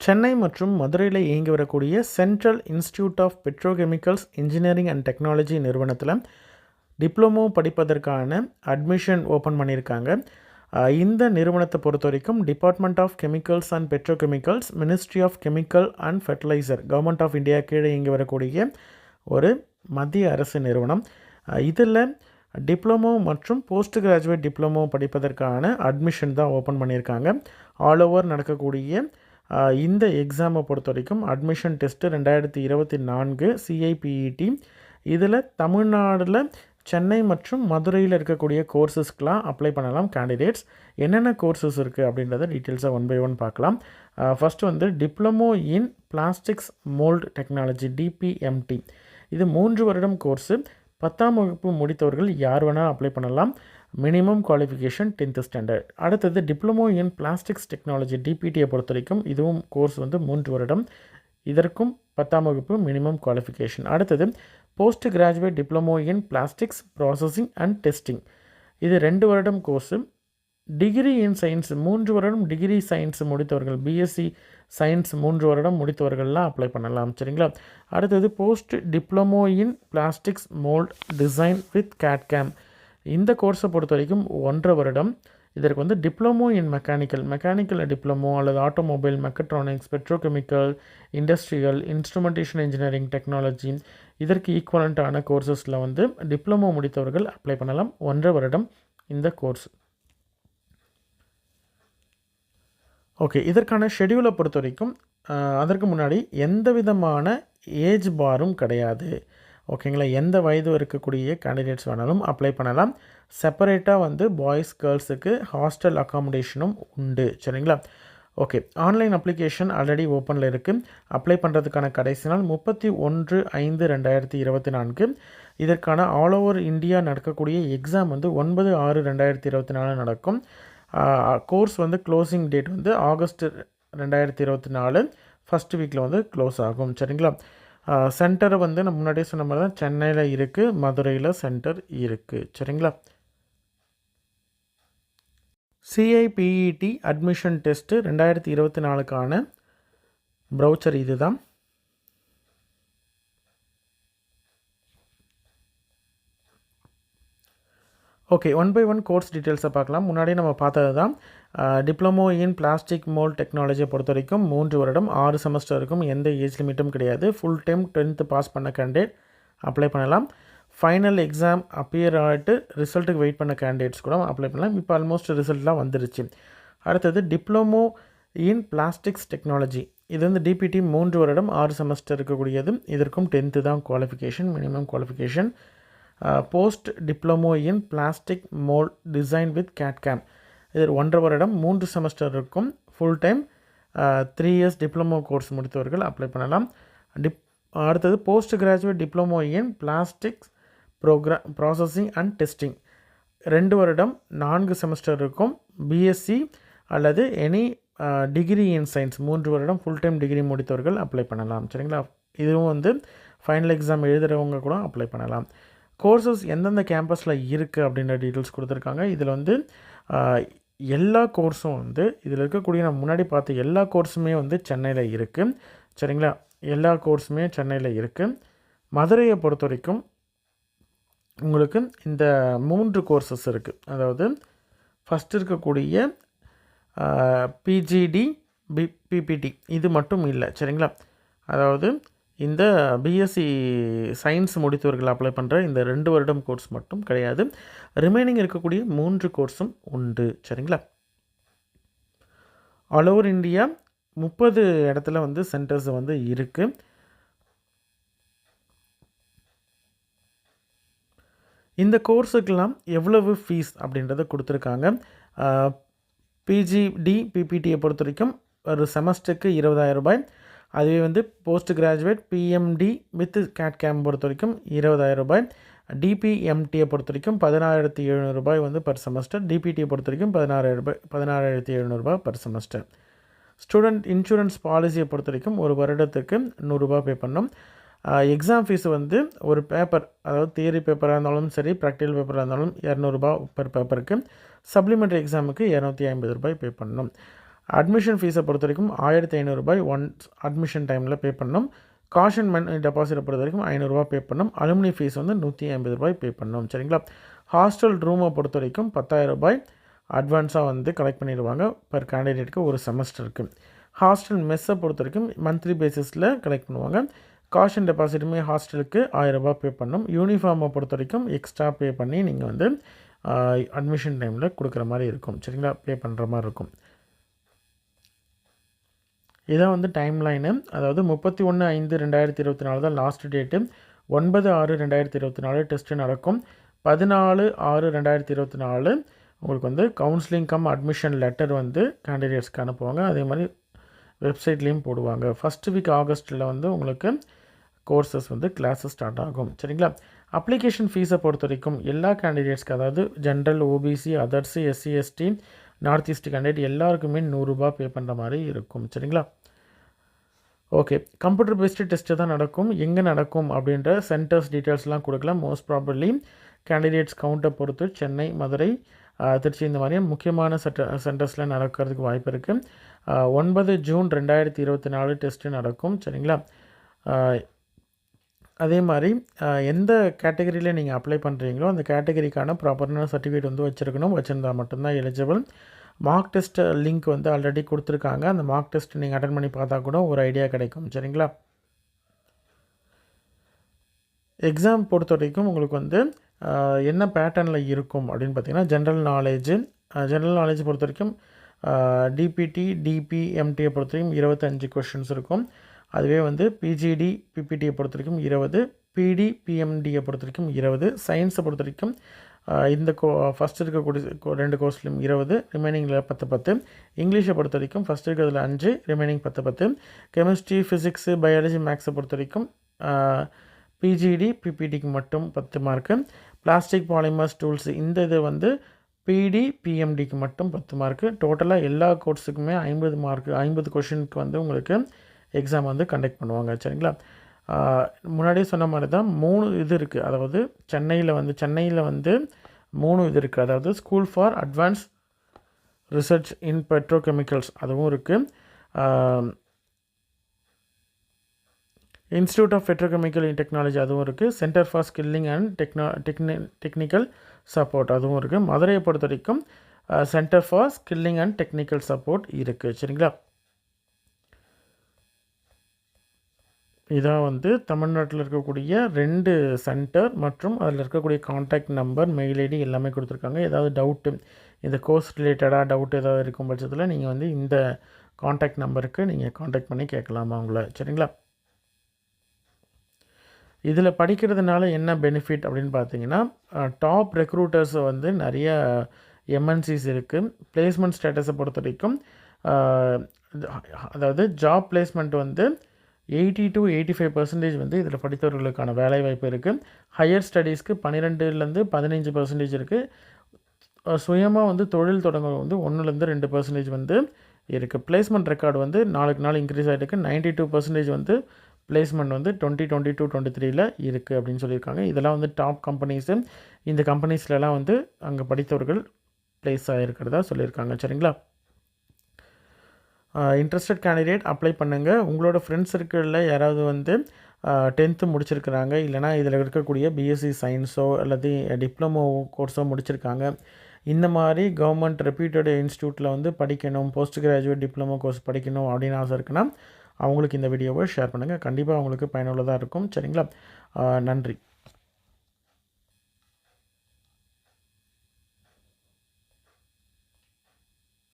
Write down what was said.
சென்னை மற்றும் மதுரையில் இயங்கி வரக்கூடிய central institute of petrochemicals engineering and technology நிறுவனத்தில் டிப்ளமோ படிப்பதற்கான அட்மிஷன் ஓப்பன் பண்ணியிருக்காங்க. இந்த நிறுவனத்தை பொறுத்த வரைக்கும் department of chemicals and petrochemicals ministry of chemical and fertiliser government of India கீழே இயங்கி வரக்கூடிய ஒரு மத்திய அரசு நிறுவனம். இதில் டிப்ளமோ மற்றும் போஸ்ட் கிராஜுவேட் டிப்ளமோ படிப்பதற்கான அட்மிஷன் தான் ஓப்பன் பண்ணியிருக்காங்க. ஆல் ஓவர் நடக்கக்கூடிய இந்த எக்ஸாமை பொறுத்த வரைக்கும் அட்மிஷன் டெஸ்ட்டு ரெண்டாயிரத்தி இருபத்தி நான்கு சிஐபிஇடி இதில் தமிழ்நாடில் சென்னை மற்றும் மதுரையில் இருக்கக்கூடிய கோர்சஸ்க்கெலாம் அப்ளை பண்ணலாம் கேண்டிடேட்ஸ் என்னென்ன கோர்சஸ் இருக்குது அப்படின்றத டீட்டெயில்ஸாக ஒன் பை ஒன் பார்க்கலாம். ஃபஸ்ட்டு வந்து diploma in plastics mould technology DPMT இது மூன்று வருடம் கோர்ஸு பத்தாம் வகுப்பு முடித்தவர்கள் யார் வேணால் அப்ளை பண்ணலாம். மினிமம் குவாலிஃபிகேஷன் டென்த்து ஸ்டாண்டர்ட் அடுத்தது டிப்ளமோ இன் பிளாஸ்டிக்ஸ் டெக்னாலஜி டிபிடியை பொறுத்த வரைக்கும் இதுவும் கோர்ஸ் வந்து மூன்று வருடம். இதற்கும் பத்தாம் வகுப்பு மினிமம் குவாலிஃபிகேஷன் அடுத்தது post graduate diploma in plastics processing and testing இது ரெண்டு வருடம் கோர்ஸு டிகிரி இன் சயின்ஸ் மூன்று வருடம் டிகிரி சயின்ஸ் முடித்தவர்கள் பிஎஸ்சி சயின்ஸ் மூன்று வருடம் முடித்தவர்கள்லாம் அப்ளை பண்ணலாம் சரிங்களா? அடுத்தது post diploma in plastics mould design with CAD CAM இந்த கோர்ஸை பொறுத்த வரைக்கும் ஒன்றரை வருடம். இதற்கு வந்து diploma in mechanical mechanical diploma அல்லது automobile mechatronics petrochemical industrial instrumentation engineering technology இதற்கு ஈக்குவலண்ட்டான கோர்சஸில் வந்து டிப்ளமோ முடித்தவர்கள் அப்ளை பண்ணலாம் ஒன்றரை வருடம் இந்த கோர்ஸ் ஓகே இதற்கான ஷெடியூலை பொறுத்த வரைக்கும் அதற்கு முன்னாடி எந்த விதமான ஏஜ் பாரும் கிடையாது. ஓகேங்களா எந்த வயது இருக்கக்கூடிய கேண்டிடேட்ஸ் வேணாலும் அப்ளை பண்ணலாம். செப்பரேட்டாக வந்து பாய்ஸ் கேர்ள்ஸுக்கு ஹாஸ்டல் அக்காமடேஷனும் உண்டு. சரிங்களா? ஓகே ஆன்லைன் அப்ளிகேஷன் ஆல்ரெடி ஓப்பனில் இருக்குது அப்ளை பண்ணுறதுக்கான கடைசி நாள் முப்பத்தி ஒன்று ஐந்து ரெண்டாயிரத்தி இருபத்தி நான்கு. இதற்கான ஆல் ஓவர் இந்தியா நடக்கக்கூடிய எக்ஸாம் வந்து ஒன்பது ஆறு ரெண்டாயிரத்தி இருபத்தி நாலு நடக்கும். கோர்ஸ் வந்து க்ளோசிங் டேட் வந்து ஆகஸ்ட் ரெண்டாயிரத்தி இருபத்தி நாலு. ஃபஸ்ட் வீக்கில் வந்து க்ளோஸ் ஆகும். சரிங்களா? சென்டர் வந்து நான் முன்னாடியே சொன்ன மாதிரி தான் சென்னையில் இருக்குது மதுரையில் சென்டர் இருக்குது சரிங்களா? சிஐபிஇடி அட்மிஷன் டெஸ்ட்டு ரெண்டாயிரத்தி இருபத்தி நாலுக்கான ப்ரௌச்சர் இது தான் okay one by one course டீட்டெயில்ஸை பார்க்கலாம். முன்னாடியே நம்ம பார்த்தது தான் டிப்ளமோ இன் பிளாஸ்டிக் மோல் டெக்னாலஜியை பொறுத்த வரைக்கும் மூன்று வருடம் ஆறு செமஸ்டர் இருக்கும். எந்த ஏஜ் லிமிட்டும் கிடையாது. ஃபுல் டைம் டென்த்து பாஸ் பண்ண கேண்டிடேட் அப்ளை பண்ணலாம். ஃபைனல் எக்ஸாம் அப்பியர் ஆகிட்டு ரிசல்ட்டுக்கு வெயிட் பண்ண கேண்டிடேட்ஸ் கூட அப்ளை பண்ணலாம். இப்போ ஆல்மோஸ்ட் ரிசல்ட்லாம் வந்துருச்சு. அடுத்தது டிப்ளமோ இன் பிளாஸ்டிக்ஸ் டெக்னாலஜி இது வந்து டிபிடி மூன்று வருடம் ஆறு செமஸ்டர் இருக்கக்கூடியது இதற்கும் டென்த்து தான் qualification minimum qualification post diploma in plastic mould design with CAD CAM. இது ஒன்றரை வருடம் மூன்று செமஸ்டர் இருக்கும். Full time three years diploma course முடித்தவர்கள் apply பண்ணலாம். டிப் அடுத்தது post graduate diploma in plastics ப்ரோக்ரா processing and testing ரெண்டு வருடம் நான்கு செமஸ்டர் இருக்கும். பிஎஸ்சி அல்லது எனி டிகிரி இன் சயின்ஸ் மூன்று வருடம் ஃபுல் டைம் டிகிரி முடித்தவர்கள் அப்ளை பண்ணலாம். சரிங்களா? இதுவும் வந்து ஃபைனல் எக்ஸாம் எழுதுகிறவங்க கூட அப்ளை பண்ணலாம். கோர்சஸ் எந்தெந்த கேம்பஸில் இருக்குது அப்படின்ற டீட்டெயில்ஸ் கொடுத்துருக்காங்க. இதில் வந்து எல்லா கோர்ஸும் வந்து இதில் இருக்கக்கூடிய நான் முன்னாடி பார்த்த எல்லா கோர்ஸுமே வந்து சென்னையில் இருக்குது சரிங்களா? எல்லா கோர்ஸுமே சென்னையில் இருக்குது மதுரையை பொறுத்த வரைக்கும் உங்களுக்கு இந்த மூன்று கோர்சஸ் இருக்குது அதாவது ஃபஸ்ட் இருக்கக்கூடிய பிஜிடி பி பிபிடி இது மட்டும் இல்லை. சரிங்களா? அதாவது இந்த பிஎஸ்சி சயின்ஸ் முடித்தவர்கள் அப்ளை பண்ணுற இந்த ரெண்டு வருடம் கோர்ஸ் மட்டும் கிடையாது. ரிமைனிங் இருக்கக்கூடிய மூன்று கோர்ஸும் உண்டு. சரிங்களா? ஆல் ஓவர் இந்தியா முப்பது இடத்துல வந்து சென்டர்ஸ் வந்து இருக்குது இந்த கோர்ஸுக்கெல்லாம் எவ்வளவு ஃபீஸ் அப்படின்றத கொடுத்துருக்காங்க. பிஜிடி பிபிடியை பொறுத்த வரைக்கும் ஒரு செமஸ்டருக்கு இருபதாயிரம் ரூபாய். அதுவே வந்து post graduate PMT with CAD CAM பொறுத்த வரைக்கும் இருபதாயிரம் ரூபாய். டிபிஎம்டியை பொறுத்த வரைக்கும் பதினாயிரத்தி எழுநூறுபாய் வந்து பர் செமஸ்டர் டிபிடியை பொறுத்த வரைக்கும் பதினாறாயிரம் ரூபாய் பதினாறாயிரத்தி எழுநூறுபா பர் செமஸ்டர் ஸ்டூடெண்ட் இன்சூரன்ஸ் பாலிசியை பொறுத்த வரைக்கும் ஒரு வருடத்துக்கு நூறுரூபா பே பண்ணணும் எக்ஸாம் ஃபீஸ் வந்து ஒரு பேப்பர் அதாவது தியரி பேப்பராக இருந்தாலும் சரி ப்ராக்டிக்கல் பேப்பராக இருந்தாலும் இரநூறுபா பர் பேப்பருக்கு சப்ளிமெண்ட்ரி எக்ஸாமுக்கு இரநூத்தி ஐம்பது ரூபாய் பே பண்ணணும் அட்மிஷன் ஃபீஸை பொறுத்த வரைக்கும் ஆயிரத்தி ஐநூறுரூபாய் ஒன்ஸ் அட்மிஷன் டைமில் பே பண்ணணும் காஷன் மன் டெபாசிட்டை பொறுத்த வரைக்கும் ஐநூறுரூவா பே பண்ணணும் அலுமினி ஃபீஸ் வந்து நூற்றி ஐம்பது ரூபாய் பே பண்ணணும் சரிங்களா? ஹாஸ்டல் ரூமை பொறுத்த வரைக்கும் பத்தாயிரம் ரூபாய் அட்வான்ஸாக வந்து கலெக்ட் பண்ணிடுவாங்க. பர் கேண்டிடேட்டுக்கு ஒரு செமஸ்டருக்கு ஹாஸ்டல் மெஸ்ஸை பொறுத்த வரைக்கும் மந்த்லி பேசிஸில் கலெக்ட் பண்ணுவாங்க. காஷன் டெபாசிட்டுமே ஹாஸ்டலுக்கு ஆயிரரூபா பே பண்ணணும் யூனிஃபார்மை பொறுத்த வரைக்கும் எக்ஸ்ட்ரா பே பண்ணி நீங்கள் வந்து அட்மிஷன் டைமில் கொடுக்குற மாதிரி இருக்கும். சரிங்களா? பே பண்ணுற மாதிரி இருக்கும். இதான் வந்து டைம் லைனு அதாவது முப்பத்தி ஒன்று ஐந்து ரெண்டாயிரத்தி இருபத்தி நாலு தான் லாஸ்ட் டேட்டு ஒன்பது ஆறு ரெண்டாயிரத்தி இருபத்தி நாலு டெஸ்ட்டு நடக்கும். பதினாலு ஆறு ரெண்டாயிரத்தி இருபத்தி நாலு உங்களுக்கு வந்து கவுன்சிலிங் கம் அட்மிஷன் லெட்டர் வந்து கேண்டிடேட்ஸ்க்கு அனுப்புவாங்க. அதே மாதிரி வெப்சைட்லேயும் போடுவாங்க. ஃபஸ்ட் வீக் ஆகஸ்ட்டில் வந்து உங்களுக்கு கோர்சஸ் வந்து கிளாஸஸ் ஸ்டார்ட் ஆகும். சரிங்களா? அப்ளிகேஷன் ஃபீஸை பொறுத்த வரைக்கும் எல்லா கேண்டிடேட்ஸ்க்கு அதாவது general OBC others SC ST north east candidate எல்லாருக்குமே நூறுரூபா பே பண்ணுற மாதிரி இருக்கும். சரிங்களா? ஓகே கம்ப்யூட்டர் பேஸ்டு டெஸ்ட்டு தான் நடக்கும். எங்கே நடக்கும் அப்படின்ற சென்டர்ஸ் டீட்டெயில்ஸ்லாம் கொடுக்கலாம். மோஸ்ட் ப்ராபர்லி கேண்டிடேட்ஸ் கவுண்ட்டை பொறுத்து சென்னை மதுரை திருச்சி இந்த மாதிரி முக்கியமான செட்ட சென்டர்ஸில் நடக்கிறதுக்கு வாய்ப்பு இருக்குது ஒன்பது ஜூன் ரெண்டாயிரத்தி இருபத்தி நாலு டெஸ்ட்டு நடக்கும். சரிங்களா? அதே மாதிரி எந்த கேட்டகரியில் நீங்கள் அப்ளை பண்ணுறீங்களோ அந்த கேட்டகரிக்கான ப்ராப்பரான சர்டிஃபிகேட் வந்து வச்சுருக்கணும். வச்சுருந்தா மட்டும்தான் எலிஜிபிள் மார்க் டெஸ்ட் லிங்க் வந்து ஆல்ரெடி கொடுத்துருக்காங்க. அந்த மார்க் டெஸ்ட் நீங்கள் அட்டன் பண்ணி பார்த்தா கூட ஒரு ஐடியா கிடைக்கும். சரிங்களா? எக்ஸாம் பொறுத்த வரைக்கும் உங்களுக்கு வந்து என்ன பேட்டர்னில் இருக்கும் அப்படின்னு பார்த்தீங்கன்னா ஜென்ரல் நாலேஜு ஜென்ரல் நாலேஜ் பொறுத்த வரைக்கும் டிபிடி டிபி எம்டியை பொறுத்த வரைக்கும் இருபத்தஞ்சு கொஷின்ஸ் இருக்கும். அதுவே வந்து பிஜிடி பிபிடியை பொறுத்த வரைக்கும் இருபது பிடி பிஎம்டியை பொறுத்த வரைக்கும் இருபது சயின்ஸை பொறுத்த வரைக்கும் இந்த கோ ஃபஸ்ட் இருக்கக்கூடிய ரெண்டு கோர்ஸ்லையும் இருபது ரிமைனிங்கில் பத்து பத்து. இங்கிலீஷை பொறுத்த வரைக்கும் ஃபஸ்ட் இருக்கிறதுல அஞ்சு ரிமைனிங் பத்து பத்து. கெமிஸ்ட்ரி ஃபிசிக்ஸு பயாலஜி மேக்ஸை பொறுத்த வரைக்கும் பிஜிடி பிபிடிக்கு மட்டும் பத்து மார்க்கு பிளாஸ்டிக் பாலிமர்ஸ் டூல்ஸ் இந்த இது வந்து பிடி பிஎம்டிக்கு மட்டும் பத்து மார்க்கு டோட்டலாக எல்லா கோர்ஸுக்குமே ஐம்பது மார்க்கு ஐம்பது கொஷினுக்கு வந்து உங்களுக்கு எக்ஸாம் வந்து கண்டக்ட் பண்ணுவாங்க சரிங்களா? முன்னாடியே சொன்ன மாதிரி தான் மூணு இது இருக்குது அதாவது சென்னையில் வந்து சென்னையில் வந்து மூணு இது இருக்குது அதாவது school for advance research in petrochemicals அதுவும் இருக்குது institute of petrochemical in technology அதுவும் இருக்குது சென்டர் ஃபார் ஸ்கில்லிங் அண்ட் டெக்னா டெக்னி டெக்னிக்கல் சப்போர்ட் அதுவும் இருக்குது மதுரையை பொறுத்த வரைக்கும் centre for skilling and technical support இருக்குது சரிங்களா? இதான் வந்து தமிழ்நாட்டில் இருக்கக்கூடிய ரெண்டு சென்டர் மற்றும் அதில் இருக்கக்கூடிய காண்டாக்ட் நம்பர் மெயில் ஐடி எல்லாமே கொடுத்துருக்காங்க. ஏதாவது டவுட்டு இந்த கோர்ஸ் ரிலேட்டடாக டவுட் ஏதாவது இருக்கும் பட்சத்தில் நீங்கள் வந்து இந்த காண்டாக்ட் நம்பருக்கு நீங்கள் காண்டாக்ட் பண்ணி கேட்கலாமா அவங்கள. சரிங்களா? இதில் படிக்கிறதுனால என்ன பெனிஃபிட் அப்படின்னு பார்த்தீங்கன்னா டாப் ரெக்ரூட்டர்ஸ் வந்து நிறைய எம்என்சிஸ் இருக்குது பிளேஸ்மெண்ட் ஸ்டேட்டஸை பொறுத்த வரைக்கும் அதாவது ஜாப் பிளேஸ்மெண்ட் வந்து eighty to eighty five percentage வந்து இதில் படித்தவர்களுக்கான வேலைவாய்ப்பு இருக்குது ஹையர் ஸ்டடீஸ்க்கு பன்னிரெண்டுலேருந்து பதினஞ்சு பர்சன்டேஜ் இருக்குது சுயமாக வந்து தொழில் தொடங்க வந்து ஒன்றுலேருந்து ரெண்டு பர்சன்டேஜ் வந்து இருக்குது பிளேஸ்மெண்ட் ரெக்கார்டு வந்து நாளுக்கு நாள் இன்க்ரீஸ் ஆகிட்டு நைன்ட்டி டூ பர்சன்டேஜ் வந்து பிளேஸ்மெண்ட் வந்து டுவெண்ட்டி டுவெண்ட்டி டூ டுவெண்ட்டி த்ரீல இருக்குது அப்படின்னு சொல்லியிருக்காங்க. இதெல்லாம் வந்து டாப் கம்பெனிஸு இந்த கம்பெனிஸ்லலாம் வந்து அங்கே படித்தவர்கள் ப்ளேஸ் ஆகிருக்கிறதா சொல்லியிருக்காங்க. சரிங்களா? இன்ட்ரெஸ்டட் கேண்டிடேட் அப்ளை பண்ணுங்கள் உங்களோட ஃப்ரெண்ட்ஸ் சர்க்கிளில் யாராவது வந்து டென்த்து முடிச்சிருக்கிறாங்க இல்லைனா இதில் இருக்கக்கூடிய பிஎஸ்சி சயின்ஸோ அல்லது டிப்ளமோ கோர்ஸோ முடிச்சிருக்காங்க. இந்த மாதிரி கவர்மெண்ட் ரெப்யூட்டட் இன்ஸ்டியூட்டில் வந்து படிக்கணும் போஸ்ட் கிராஜுவேட் டிப்ளமோ கோர்ஸ் படிக்கணும் அப்படின்னு ஆசை இருக்குன்னா அவங்களுக்கு இந்த வீடியோவை ஷேர் பண்ணுங்கள் கண்டிப்பாக அவங்களுக்கு பயனுள்ளதாக இருக்கும். சரிங்களா? நன்றி.